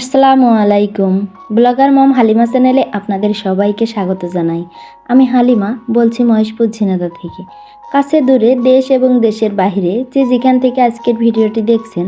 আসসালামু আলাইকুম। ব্লগার মম হালিমা চ্যানেলে আপনাদের সবাইকে স্বাগত জানাই। আমি হালিমা, বলছি মহেশপুর ঝিনাদা থেকে। কাছে দূরে দেশ এবং দেশের বাহিরে যে যেখান থেকে আজকের ভিডিওটি দেখছেন,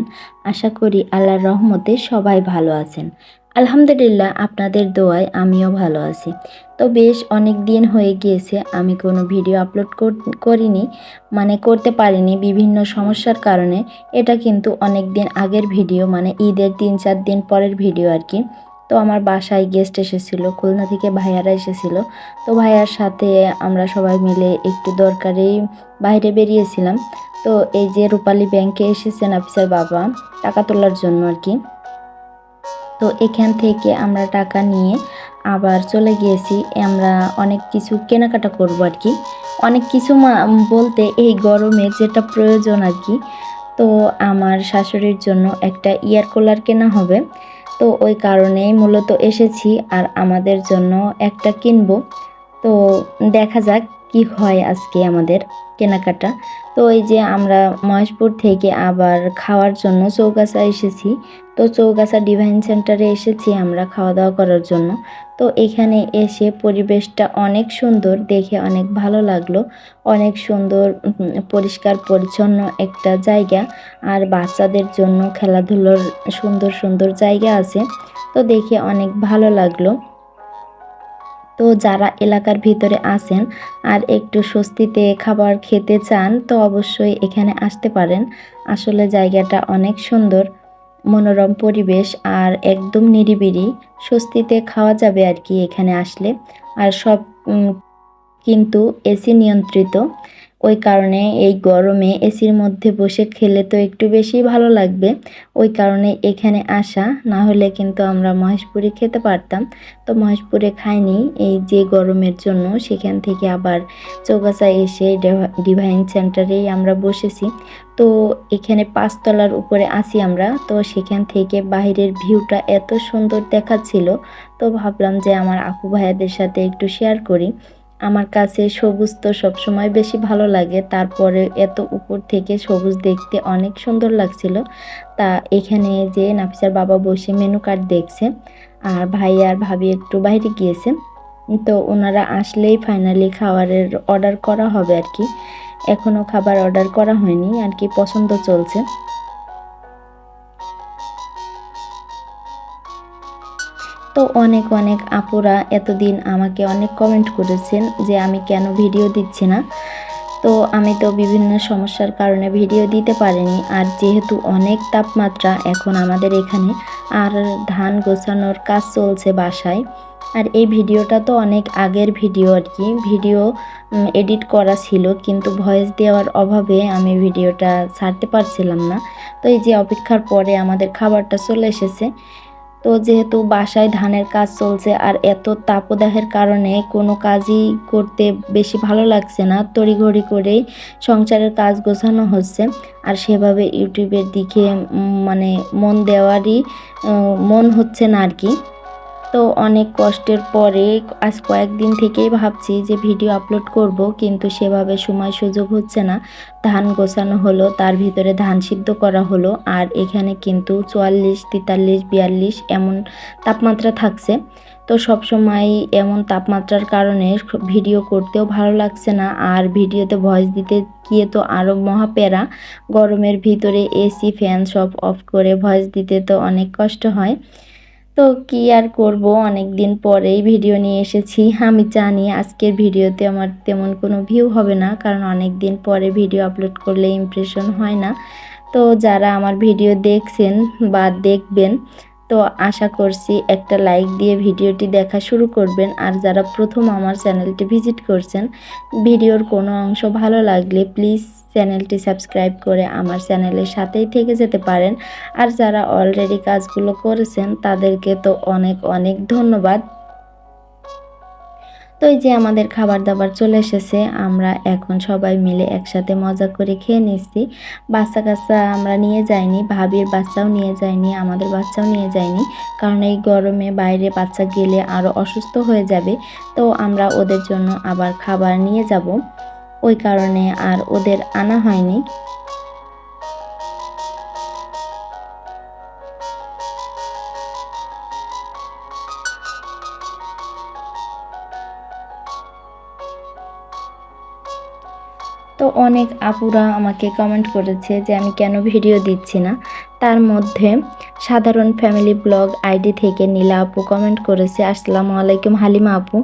আশা করি আল্লাহর রহমতে সবাই ভালো আছেন। আলহামদুলিল্লাহ, আপনাদের দোয়ায় আমিও ভালো আছি। তো বেশ অনেক দিন হয়ে গিয়েছে, আমি কোনো ভিডিও আপলোড কর- করিনি মানে করতে পারিনি বিভিন্ন সমস্যার কারণে। এটা কিন্তু অনেক দিন আগের ভিডিও মানে ঈদের তিন চার দিন পরের ভিডিও আর কি। তো আমার বাসায় গেস্ট এসেছিল, খুলনা থেকে ভাইয়ারা এসেছিল। তো ভাইয়ার সাথে আমরা সবাই মিলে একটু দরকারেই বাইরে বেরিয়েছিলাম। তো এই যে রূপালী ব্যাংকে এসেছেন অফিসার বাবা, টাকা তোলার জন্য আর কি। তো এখান থেকে আমরা টাকা নিয়ে আবার চলে গিয়েছি। আমরা অনেক কিছু কেনাকাটা করব আর কি। অনেক কিছু বলতে এই গরমে যেটা প্রয়োজন আর কি। তো আমার শাশুড়ির জন্য একটা ইয়ার কুলার কেনা হবে। তো ওই কারণেই মূলত এসেছি আর আমাদের জন্য একটা কিনবো। তো দেখা যাক কি হয় আজকে আমাদের কেনাকাটা? তো এই যে আমরা মহেশপুর থেকে আবার খাওয়ার জন্য চৌগাছা এসেছি। তো চৌগাছা ডিভাইন সেন্টারে এসেছি আমরা খাওয়া দাওয়া করার জন্য। তো এখানে এসে পরিবেশটা অনেক সুন্দর, দেখে অনেক ভালো লাগল। অনেক সুন্দর পরিষ্কার, পরিচ্ছন্ন একটা জায়গা। আর বাচ্চাদের জন্য খেলাধুলোর সুন্দর সুন্দর জায়গা আছে। তো দেখে অনেক ভালো লাগল। তো যারা এলাকার ভিতরে আসেন আর একটু স্বস্তিতে খাবার খেতে চান, তো অবশ্যই এখানে আসতে পারেন। আসলে জায়গাটা অনেক সুন্দর, মনোরম পরিবেশ আর একদম নিরিবিলি। স্বস্তিতে খাওয়া যাবে আর কি এখানে আসলে। আর সব কিন্তু এসি নিয়ন্ত্রিত। ওই কারণে এই গরমে এসির মধ্যে বসে খেলে তো একটু বেশি ভালো লাগবে। ওই কারণে এখানে আসা, না হলে কিন্তু আমরা মহেশপুরে খেতে পারতাম। তো মহেশপুরে খাইনি, এই যে গরমের জন্য সেখান থেকে আবার চৌগাছা এসে ডিভাইন সেন্টারেই আমরা বসেছি। তো এখানে পাঁচতলার উপরে আসি আমরা, তো সেখান থেকে বাইরের ভিউটা এত সুন্দর দেখাচ্ছিল। তো ভাবলাম যে আমার আপু ভাইয়াদের সাথে একটু শেয়ার করি। আমার কাছে সবুজ তো সবসময় বেশি ভালো লাগে। তারপরে এত উপর থেকে সবুজ দেখতে অনেক সুন্দর লাগছিল। তা এখানে যে নাফিসার বাবা বসে মেনু কার্ড দেখছে আর ভাই আর ভাবি একটু বাইরে গিয়েছে। তো ওনারা আসলেই ফাইনালি খাবারের অর্ডার করা হবে আর কি। এখনও খাবার অর্ডার করা হয়নি, আর কি পছন্দ চলছে। তো অনেক অনেক আপুরা এতদিন আমাকে অনেক কমেন্ট করেছেন যে আমি কেন ভিডিও দিচ্ছি না। তো আমি তো বিভিন্ন সমস্যার কারণে ভিডিও দিতে পারিনি। আর যেহেতু অনেক তাপমাত্রা এখন আমাদের এখানে, আর ধান গোছানোর কাজ চলছে বাসায়, আর এই ভিডিওটা তো অনেক আগের ভিডিও আর কি। ভিডিও এডিট করা ছিল, কিন্তু ভয়েস দেওয়ার অভাবে আমি ভিডিওটা ছাড়তে পারছিলাম না। তো এই যে অপেক্ষার পরে আমাদের খাবারটা চলে এসেছে। তো যেহেতু বাসায় ধানের কাজ চলছে আর এত তাপদাহের কারণে কোনো কাজই করতে বেশি ভালো লাগছে না, তড়িঘড়ি করে সংসারের কাজ গোছানো হচ্ছে। আর সেভাবে ইউটিউবের দিকে মানে মন দেওয়ারই মন হচ্ছে না আর কি। তো অনেক কষ্টের পরে আজ কয়েকদিন থেকেই ভাবছি যে ভিডিও আপলোড করব, কিন্তু সেভাবে সময় সুযোগ হচ্ছে না। ধান গোছানো হলো, তার ভিতরে ধান সিদ্ধ করা হলো, আর এখানে কিন্তু চুয়াল্লিশ, তেতাল্লিশ, বিয়াল্লিশ এমন তাপমাত্রা থাকছে। তো সব সময় এমন তাপমাত্রার কারণে ভিডিও করতেও ভালো লাগছে না, আর ভিডিওতে ভয়েস দিতে গিয়ে তো আরও মহাপেরা। গরমের ভিতরে এসি, ফ্যান সব অফ করে ভয়েস দিতে তো অনেক কষ্ট হয়। তো কি আর করব? অনেক দিন পরেই ভিডিও নিয়ে এসেছি। আমি জানি আজকের ভিডিওতে আমার তেমন কোনো ভিউ হবে না, কারণ অনেক দিন পরে ভিডিও আপলোড করলে ইমপ্রেশন হয় না। তো যারা আমার ভিডিও দেখছেন বা দেখবেন তো আশা করছি একটা লাইক দিয়ে ভিডিওটি দেখা শুরু করবেন। আর যারা প্রথম আমার চ্যানেলটি ভিজিট করছেন, ভিডিওর কোনো অংশ ভালো লাগলে প্লিজ চ্যানেলটি সাবস্ক্রাইব করে আমার চ্যানেলের সাথেই থেকে যেতে পারেন। আর যারা অলরেডি কাজগুলো করেছেন, তাদেরকে তো অনেক অনেক ধন্যবাদ। তো এই যে আমাদের খাবার দাবার চলে এসেছে, আমরা এখন সবাই মিলে একসাথে মজা করে খেয়ে নিচ্ছি। বাচ্চা কাচ্চা আমরা নিয়ে যাইনি, ভাবির বাচ্চাও নিয়ে যায়নি আমাদের বাচ্চাও নিয়ে যায়নি কারণ এই গরমে বাইরে বাচ্চা গেলে আরও অসুস্থ হয়ে যাবে, তো আমরা ওদের জন্য আবার খাবার নিয়ে যাব। ওই কারণে আর ওদের আনা হয়নি। তো অনেক আপুরা আমাকে কমেন্ট করেছে যে আমি কেন ভিডিও দিচ্ছি না। তার মধ্যে সাধারণ ফ্যামিলি ব্লগ আইডি থেকে নীলা আপু কমেন্ট করেছে, আসসালামু আলাইকুম হালিমা আপু,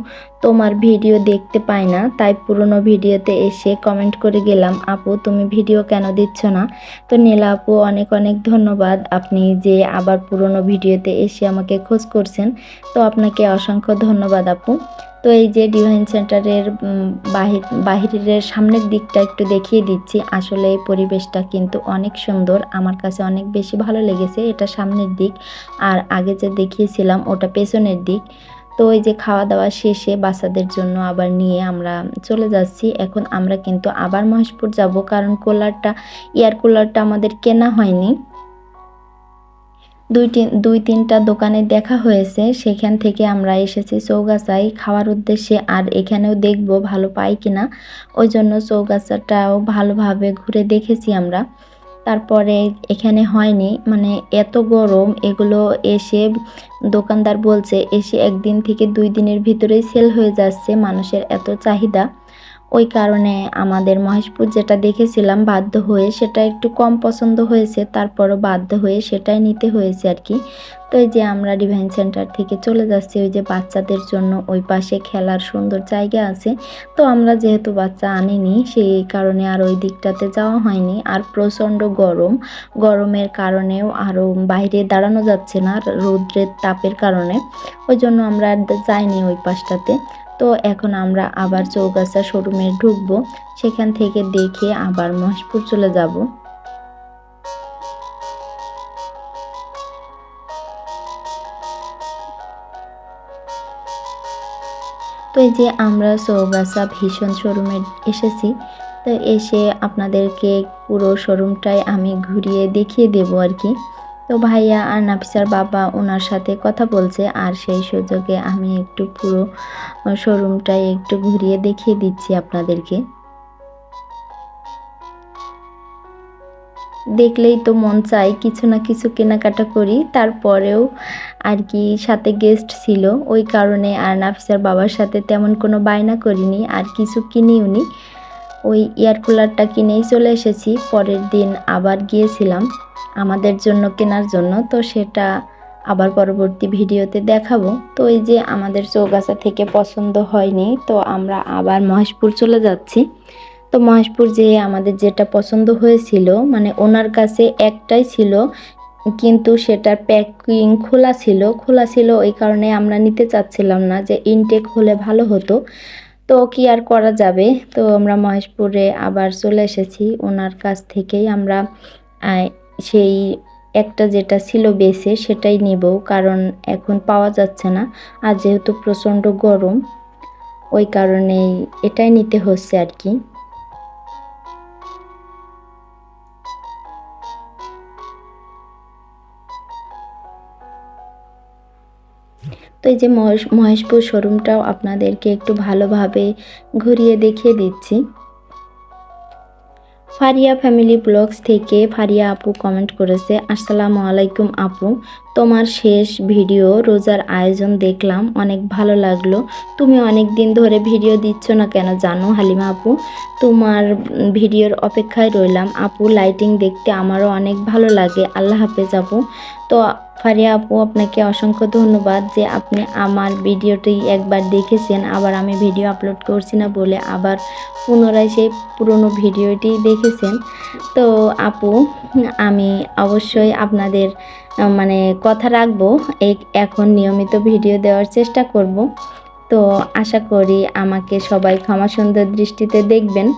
তোমার ভিডিও দেখতে পাই না, তাই পুরনো ভিডিওতে এসে কমেন্ট করে গেলাম, আপু তুমি ভিডিও কেন দিচ্ছ না? তো নীলা আপু, অনেক অনেক ধন্যবাদ, আপনি যে আবার পুরনো ভিডিওতে এসে আমাকে খোঁজ করছেন, তো আপনাকে অসংখ্য ধন্যবাদ আপু। তো এই যে ডিভাইন সেন্টারের বাহির, বাহিরের সামনের দিকটা একটু দেখিয়ে দিচ্ছি। আসলে এই পরিবেশটা কিন্তু অনেক সুন্দর। আমার কাছে অনেক বেশি ভালো লেগেছে এটা সামনের দিক। আর আগে যে দেখিয়েছিলাম ওটা পেছনের দিক। তো ওই যে খাওয়া দাওয়া শেষে বাচ্চাদের জন্য আবার নিয়ে আমরা চলে যাচ্ছি। এখন আমরা কিন্তু আবার মহেশপুর যাব। কারণ কুলারটা, এয়ার কুলারটা আমাদের কেনা হয়নি। দুই দুই তিনটা দোকানে দেখা হয়েছে। সেখান থেকে আমরা এসেছি চৌগাছায়। খাওয়ার উদ্দেশ্যে আর এখানেও দেখব ভালো পাই কিনা। ওই জন্য চৌগাছাটাও ভালোভাবে ঘুরে দেখেছি আমরা। তারপরে এখানে হয়নি। মানে এত গরম, এগুলো এসে দোকানদার বলছে, এসে একদিন থেকে দুই দিনের ভিতরেই সেল হয়ে যাচ্ছে মানুষের এত চাহিদা। ওই কারণে আমাদের মহেশপুর যেটা দেখেছিলাম বাধ্য হয়ে সেটা একটু কম পছন্দ হয়েছে, তারপরও বাধ্য হয়ে সেটাই নিতে হয়েছে আর কি। তো যে আমরা ডিভাইন সেন্টার থেকে চলে যাচ্ছি, ওই যে বাচ্চাদের জন্য ওই পাশে খেলার সুন্দর জায়গা আছে। তো আমরা যেহেতু বাচ্চা আনিনি, সেই কারণে আর ওই দিকটাতে যাওয়া হয়নি। আর প্রচণ্ড গরম, গরমের কারণেও আরও বাইরে দাঁড়ানো যাচ্ছে না রৌদ্রের তাপের কারণে। ওই জন্য আমরা যাইনি ওই পাশটাতে। তো এখন আমরা আবার চৌগাছা শোরুমে ঢুকবো। সেখান থেকে দেখে আবার মহেশপুর চলে যাব। তো এই যে আমরা চৌগাছা ভীষণ শোরুমে এসেছি, তো এসে আপনাদেরকে পুরো শোরুমটাই আমি ঘুরিয়ে দেখিয়ে দেবো আর কি। তো ভাইয়া আর নাফিসার বাবা ওনার সাথে কথা বলছে, আর সেই সুযোগে আমি একটু পুরো শোরুমটাই একটু ঘুরিয়ে দেখিয়ে দিচ্ছি আপনাদেরকে। দেখলেই তো মন চাই কিছু না কিছু কেনাকাটা করি, তারপরেও আর কি সাথে গেস্ট ছিল, ওই কারণে আর নাফিসার বাবার সাথে তেমন কোনো বায়না করিনি, আর কিছু কিনিও নি ওই এয়ার কুলারটা কিনেই চলে এসেছি, পরের দিন আবার গিয়েছিলাম আমাদের জন্য কেনার জন্য, তো সেটা আবার পরবর্তী ভিডিওতে দেখাবো। তো এই যে আমাদের চৌগাছা থেকে পছন্দ হয়নি, তো আমরা আবার মহেশপুর চলে যাচ্ছি। তো মহেশপুর যে আমাদের যেটা পছন্দ হয়েছিল মানে ওনার কাছে একটাই ছিল, কিন্তু সেটার প্যাকিং খোলা ছিল। খোলা ছিল ওই কারণে আমরা নিতে চাচ্ছিলাম না যে ইনটেক হলে ভালো হতো। তো কি আর করা যাবে? তো আমরা মহেশপুরে আবার চলে এসেছি। ওনার কাছ থেকেই আমরা সেই একটা যেটা ছিল বেসে সেটাই নিব। কারণ এখন পাওয়া যাচ্ছে না। আর যেহেতু প্রচণ্ড গরম, ওই কারণেই এটাই নিতে হচ্ছে আর কি। তো এই যে মহেশ- মহেশপুর শোরুমটাও আপনাদেরকে একটু ভালোভাবে ঘুরিয়ে দেখিয়ে দিচ্ছি। ফারিয়া ফ্যামিলি ব্লগস থেকে ফারিয়া আপু কমেন্ট করেছে, আসসালামু আলাইকুম আপু, তোমার শেষ ভিডিও, রোজার আয়োজন দেখলাম, অনেক ভালো লাগল। তুমি অনেক দিন ধরে ভিডিও দিচ্ছ না কেন জানো হালিমা আপু? তোমার ভিডিওর অপেক্ষায় রইলাম। আপু লাইটিং দেখতে আমারও অনেক ভালো লাগে। আল্লাহ হাফেজ আপু। তো ফারিয়া আপু, আপনাকে অসংখ্য ধন্যবাদ যে আপনি আমার ভিডিওটি একবার দেখেছেন। আবার আমি ভিডিও আপলোড করছি না বলে আবার পুনরায় সেই পুরনো ভিডিওটি দেখেছেন। তো আপু, আমি অবশ্যই আপনাদের মানে কথা রাখব এখন নিয়মিত ভিডিও দেওয়ার চেষ্টা করব। তো আশা করি আমাকে সবাই ক্ষমা সুন্দর দৃষ্টিতে দেখবেন।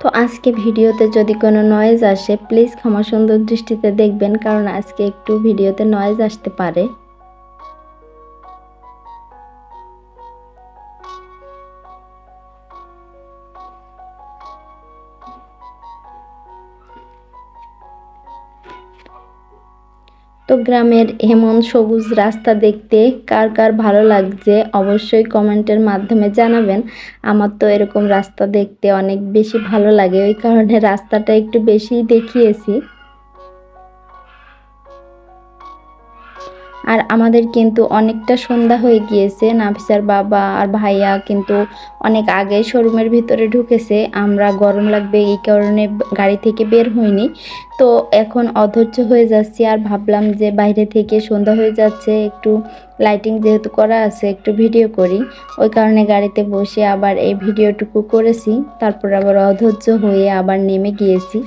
তো আজকে ভিডিওতে যদি কোনো নয়েজ আসে প্লিজ ক্ষমা সুন্দর দৃষ্টিতে দেখবেন, কারণ আজকে একটু ভিডিওতে নয়েজ আসতে পারে। তো গ্রামের এমন সবুজ রাস্তা দেখতে কার কার ভালো লাগছে অবশ্যই কমেন্টের মাধ্যমে জানাবেন। আমার তো এরকম রাস্তা দেখতে অনেক বেশি ভালো লাগে। ওই কারণে রাস্তাটা একটু বেশিই দেখিয়েছি। আর আমাদের কিন্তু অনেকটা সন্ধ্যা হয়ে গিয়েছে। নাফিসার বাবা আর ভাইয়া কিন্তু অনেক আগে শোরুমের ভিতরে ঢুকেছে। আমরা গরম লাগবে এই কারণে গাড়ি থেকে বের হইনি। তো এখন অধৈর্য হয়ে যাচ্ছি আর ভাবলাম যে বাইরে থেকে সন্ধ্যা হয়ে যাচ্ছে, একটু লাইটিং যেহেতু করা আছে, একটু ভিডিও করি। ওই কারণে গাড়িতে বসে আবার এই ভিডিওটুকু করেছি। তারপর আবার অধৈর্য হয়ে আবার নেমে গিয়েছি।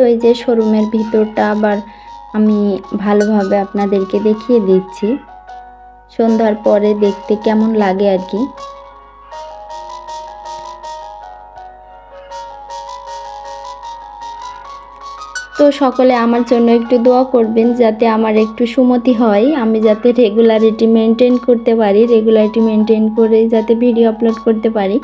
তো এই যে শোরুমের ভিতরটা আবার আমি ভালোভাবে আপনাদেরকে দেখিয়ে দিচ্ছি। সন্ধ্যার পরে দেখতে কেমন লাগে আর কি। তো সকলে আমার জন্য একটু দোয়া করবেন যাতে আমার একটু সুমতি হয়। আমি যাতে রেগুলারিটি মেনটেন করতে পারি রেগুলারিটি মেনটেন করে যাতে ভিডিও আপলোড করতে পারি।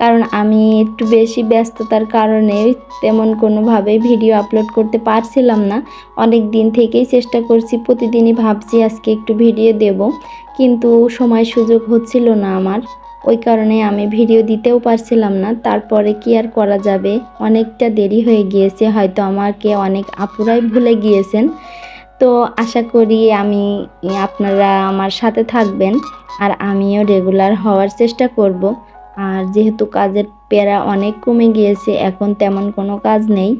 কারণ আমি একটু বেশি ব্যস্ততার কারণে তেমন কোনোভাবে ভিডিও আপলোড করতে পারছিলাম না। অনেক দিন থেকেই চেষ্টা করছি, প্রতিদিনই ভাবছি আজকে একটু ভিডিও দেব। কিন্তু সময় সুযোগ হচ্ছিল না আমার। ওই কারণে আমি ভিডিও দিতেও পারছিলাম না। তারপরে কি আর করা যাবে? অনেকটা দেরি হয়ে গিয়েছে, হয়তো আমাকে অনেক আপুরাই ভুলে গিয়েছেন। তো আশা করি আমি, আপনারা আমার সাথে থাকবেন আর আমিও রেগুলার হওয়ার চেষ্টা করব। আর যেহেতু কাজের পেরা অনেক কমে গিয়েছে, এখন তেমন কোনো কাজ নেই।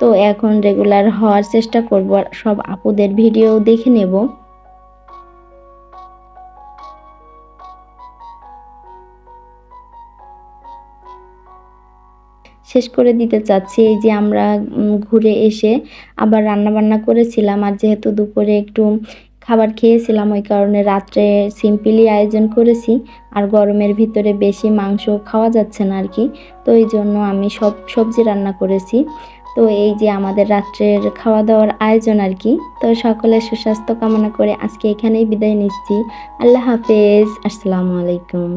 তো এখন রেগুলার হওয়ার চেষ্টা করব সব আপুদের ভিডিও দেখে নেব। শেষ করে দিতে চাচ্ছি। এই যে আমরা ঘুরে এসে আবার রান্না বান্না করেছিলাম আর যেহেতু দুপুরে একটু খাবার খেয়েছিলাম, ওই কারণে রাত্রে সিম্পলি আয়োজন করেছি। আর গরমের ভিতরে বেশি মাংস খাওয়া যাচ্ছে না আর কি তো এই জন্য আমি সব সবজি রান্না করেছি। তো এই যে আমাদের রাত্রের খাওয়া দাওয়ার আয়োজন আর কি তো সকলের সুস্বাস্থ্য কামনা করে আজকে এখানেই বিদায় নিচ্ছি। আল্লাহ হাফেজ। আসসালামু আলাইকুম।